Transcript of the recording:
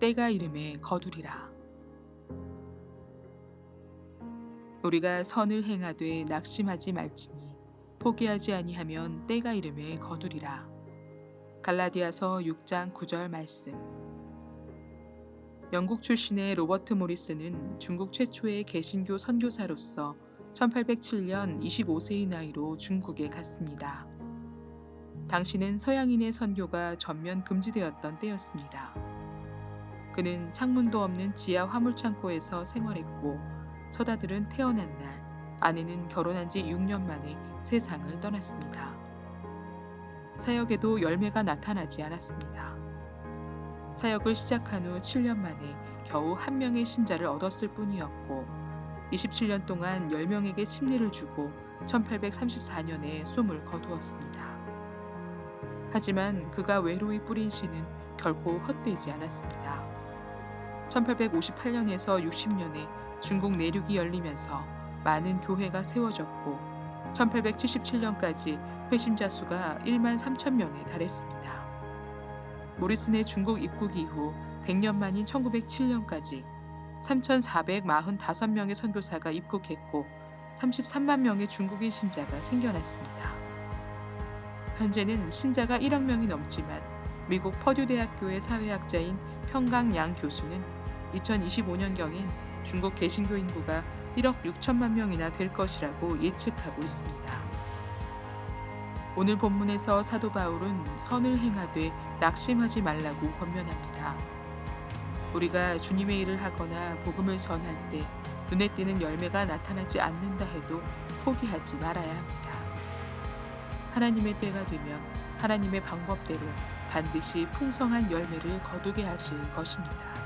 때가 이름에 거두리라. 우리가 선을 행하되 낙심하지 말지니 포기하지 아니하면 때가 이름에 거두리라. 갈라디아서 6장 9절 말씀. 영국 출신의 로버트 모리스는 중국 최초의 개신교 선교사로서 1807년 25세의 나이로 중국에 갔습니다. 당시는 서양인의 선교가 전면 금지되었던 때였습니다. 그는 창문도 없는 지하 화물창고에서 생활했고 첫 아들은 태어난 날, 아내는 결혼한 지 6년 만에 세상을 떠났습니다. 사역에도 열매가 나타나지 않았습니다. 사역을 시작한 후 7년 만에 겨우 한 명의 신자를 얻었을 뿐이었고 27년 동안 10명에게 침례를 주고 1834년에 숨을 거두었습니다. 하지만 그가 외로이 뿌린 씨는 결코 헛되지 않았습니다. 1858년에서 60년에 중국 내륙이 열리면서 많은 교회가 세워졌고 1877년까지 회심자 수가 1만 3천 명에 달했습니다. 모리슨의 중국 입국 이후 100년 만인 1907년까지 3,445명의 선교사가 입국했고 33만 명의 중국인 신자가 생겨났습니다. 현재는 신자가 1억 명이 넘지만 미국 퍼듀 대학교의 사회학자인 평강 양 교수는 2025년경엔 중국 개신교 인구가 1억 6천만 명이나 될 것이라고 예측하고 있습니다. 오늘 본문에서 사도 바울은 선을 행하되 낙심하지 말라고 권면합니다. 우리가 주님의 일을 하거나 복음을 전할 때 눈에 띄는 열매가 나타나지 않는다 해도 포기하지 말아야 합니다. 하나님의 때가 되면 하나님의 방법대로 반드시 풍성한 열매를 거두게 하실 것입니다.